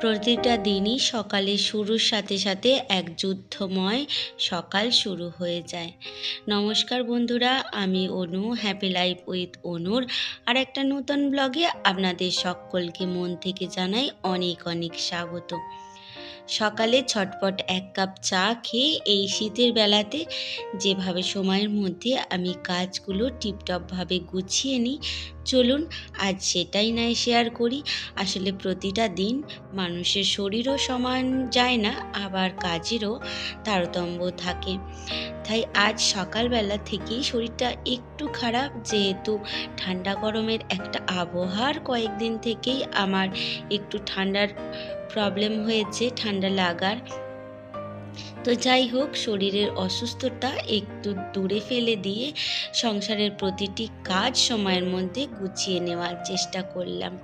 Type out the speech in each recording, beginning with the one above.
প্রতিটা দিনই সকালে শুরুর সাথে সাথে এক যুদ্ধময় সকাল শুরু হয়ে যায়। নমস্কার বন্ধুরা, আমি অনু হ্যাপি লাইফ উইথ অনুর। আর একটা নতুন ব্লগে আপনাদের সকলকে মন থেকে জানাই অনেক অনেক স্বাগত। সকালে ছটপট এক কাপ চা খেয়ে এই শীতের বেলাতে যেভাবে সময়ের মধ্যে আমি কাজগুলো টিপটপভাবে গুছিয়ে নিই চলুন, আজ সেটাই নাই শেয়ার করি। আসলে প্রতিটা দিন মানুষের শরীরও সমান যায় না, আবার কাজেরও তারতম্য থাকে। তাই আজ সকালবেলা থেকেই শরীরটা একটু খারাপ, যেহেতু ঠান্ডা গরমের একটা আবহাওয়ার কয়েকদিন থেকেই আমার একটু ঠান্ডার প্রবলেম হয়েছে, ঠান্ডা লাগার। তো যাই হোক, শরীরের অসুস্থতা একটু দূরে ফেলে দিয়ে সংসারের প্রতিটি কাজ সময়ের মধ্যে গুছিয়ে নেওয়ার চেষ্টা করলাম।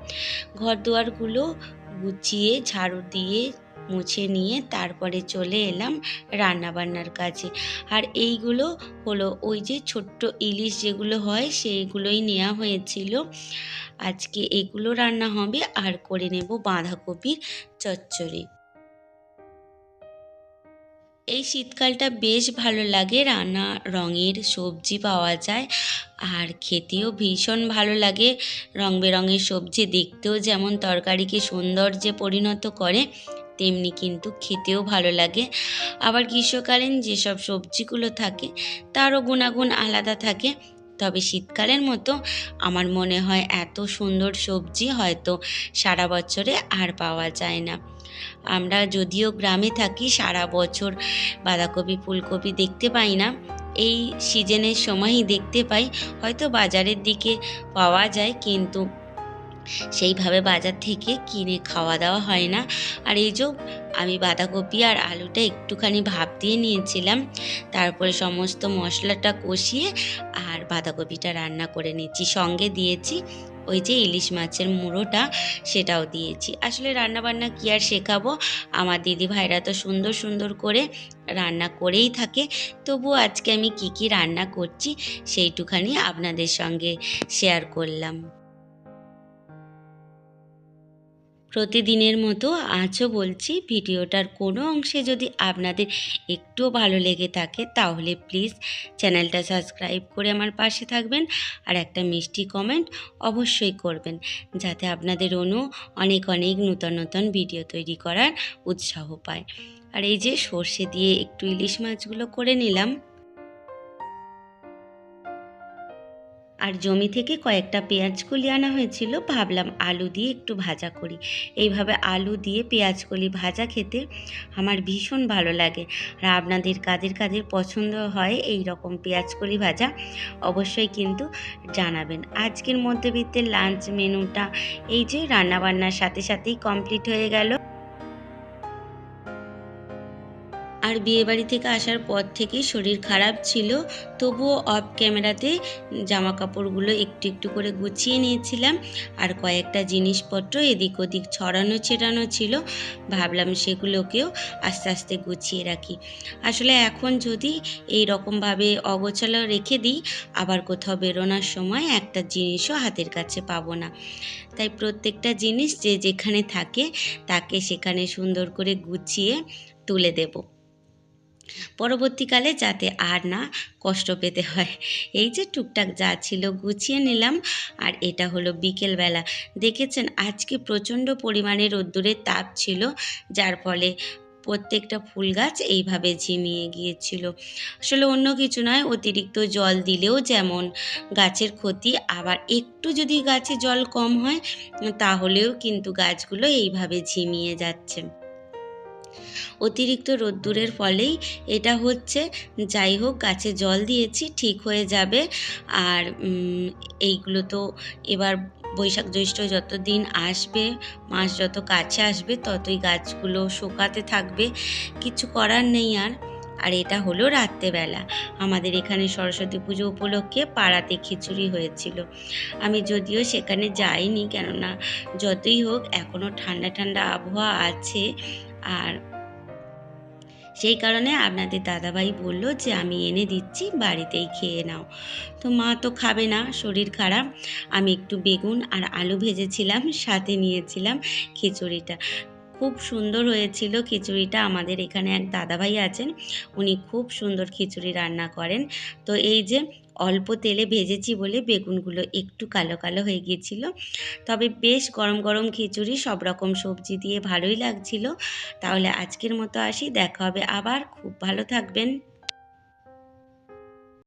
ঘর দুয়ারগুলো গুছিয়ে, ঝাড়ু দিয়ে মুছে নিয়ে তারপরে চলে এলাম রান্নাবান্নার কাজে। আর এইগুলো হলো ওই যে ছোট্ট ইলিশ যেগুলো হয়, সেইগুলোই নেওয়া হয়েছিল। আজকে এগুলো রান্না হবে, আর করে নেব বাঁধাকপির চচ্চড়ি। এই শীতকালটা বেশ ভালো লাগে। রান্না রঙের সবজি পাওয়া যায় আর খেতেও ভীষণ ভালো লাগে। রং বেরঙের সবজি দেখতেও যেমন তরকারিকে সৌন্দর্যে পরিণত করে, তেমনি কিন্তু খেতেও ভালো লাগে। আবার গ্রীষ্মকালীন যেসব সবজিগুলো থাকে, তারও গুণাগুণ আলাদা থাকে। তবে শীতকালের মতো আমার মনে হয় এত সুন্দর সবজি হয়তো সারা বছরে আর পাওয়া যায় না। আমরা যদিও গ্রামে থাকি, সারা বছর বাঁধাকপি, ফুলকপি দেখতে পাই না। এই সিজনের সময়ই দেখতে পাই, হয়তো বাজারের দিকে পাওয়া যায় কিন্তু সেইভাবে বাজার থেকে কিনে খাওয়া দাওয়া হয় না। আর এই যে আমি বাঁধাকপি আর আলুটা একটুখানি ভাপ দিয়ে নিয়েছিলাম, তারপরে সমস্ত মশলাটা কষিয়ে আর বাঁধাকপিটা রান্না করে নিচ্ছি। সঙ্গে দিয়েছি ওই যে ইলিশ মাছের মুড়োটা সেটাও দিয়েছি। আসলে রান্নাবান্না কী আর শেখাবো? আমার দিদি ভাইরা তো সুন্দর সুন্দর করে রান্না করেই থাকে। তবু আজকে আমি কি কি রান্না করছি সেইটুখানি আপনাদের সঙ্গে শেয়ার করলাম। প্রতিদিনের মতো আজও বলছি ভিডিওটার কোনো অংশে যদি আপনাদের একটুও ভালো লেগে থাকে তাহলে প্লিজ চ্যানেলটা সাবস্ক্রাইব করে আমার পাশে থাকবেন আর একটা মিষ্টি কমেন্ট অবশ্যই করবেন যাতে আপনাদের অনু অনেক অনেক নূতন নতুন ভিডিও তৈরি করার উৎসাহ পায়। আর এই যে সর্ষে দিয়ে একটু ইলিশ মাছগুলো করে নিলাম। আর জমি থেকে কয়েকটা পেঁয়াজ কলি আনা হয়েছিল। ভাবলাম আলু দিয়ে একটু ভাজা করি। এইভাবে আলু দিয়ে পেঁয়াজ কলি ভাজা খেতে আমার ভীষণ ভালো লাগে। আর আপনাদের কাদের কাদের পছন্দ হয় এই রকম পেঁয়াজ কলি ভাজা, অবশ্যই কিন্তু জানাবেন। আজকের মধ্যবিত্তের লাঞ্চ মেনুটা এই যে রান্নাবান্নার সাথে সাথেই কমপ্লিট হয়ে গেল। আর বিয়েবাড়ি থেকে আসার পর থেকে শরীর খারাপ ছিল, তবুও অফ ক্যামেরাতে জামা কাপড়গুলো একটু একটু করে গুছিয়ে নিয়েছিলাম। আর কয়েকটা জিনিসপত্র এদিক ওদিক ছড়ানো ছেড়ানো ছিল, ভাবলাম সেগুলোকেও আস্তে আস্তে গুছিয়ে রাখি। আসলে এখন যদি এই রকমভাবে অগোছালো রেখে দিই, আবার কোথাও বেরোনোর সময় একটা জিনিসও হাতের কাছে পাবো না। তাই প্রত্যেকটা জিনিস যে যেখানে থাকে, তাকে সেখানে সুন্দর করে গুছিয়ে তুলে দেবো। পরবর্তীকালে যাতে আর না কষ্ট পেতে হয়। এই যে টুকটাক যা ছিল গুছিয়ে নিলাম। আর এটা হলো বিকেলবেলা। দেখেছেন, আজকে প্রচণ্ড পরিমাণে রোদ্দুরের তাপ ছিল, যার ফলে প্রত্যেকটা ফুল গাছ এইভাবে ঝিমিয়ে গিয়েছিল। আসলে অন্য কিছু নয়, অতিরিক্ত জল দিলেও যেমন গাছের ক্ষতি, আবার একটু যদি গাছে জল কম হয়, তাহলেও কিন্তু গাছগুলো এইভাবে ঝিমিয়ে যাচ্ছে। অতিরিক্ত রোদ্দুরের ফলেই এটা হচ্ছে। যাই হোক, গাছে জল দিয়েছি, ঠিক হয়ে যাবে। আর এইগুলো তো এবার বৈশাখ জ্যৈষ্ঠ যত দিন আসবে, মাস যত কাছে আসবে, ততই গাছগুলো শোকাতে থাকবে। কিছু করার নেই আর। আর এটা হলো রাত্রেবেলা। আমাদের এখানে সরস্বতী পুজো উপলক্ষে পাড়াতে খিচুড়ি হয়েছিল। আমি যদিও সেখানে যাইনি, কেননা যতই হোক এখনও ঠান্ডা ঠান্ডা আবহাওয়া আছে। আর সেই কারণে আপনাদের দাদাভাই বলল যে, আমি এনে দিচ্ছি, বাড়িতেই খেয়ে নাও। তো মা তো খাবে না, শরীর খারাপ। আমি একটু বেগুন আর আলু ভেজেছিলাম, সাথে নিয়েছিলাম খিচুড়িটা। খুব সুন্দর হয়েছিল খিচুড়িটা। আমাদের এখানে এক দাদাভাই আছেন, উনি খুব সুন্দর খিচুড়ি রান্না করেন। তো এই যে অল্প তেলে ভেজেছি বলে বেগুনগুলো একটু কালো কালো হয়ে গিয়েছিল। তবে বেশ গরম গরম খিচুড়ি, সব রকম সবজি দিয়ে ভালোই লাগছিল। তাহলে আজকের মতো আসি, দেখা হবে আবার। খুব ভালো থাকবেন।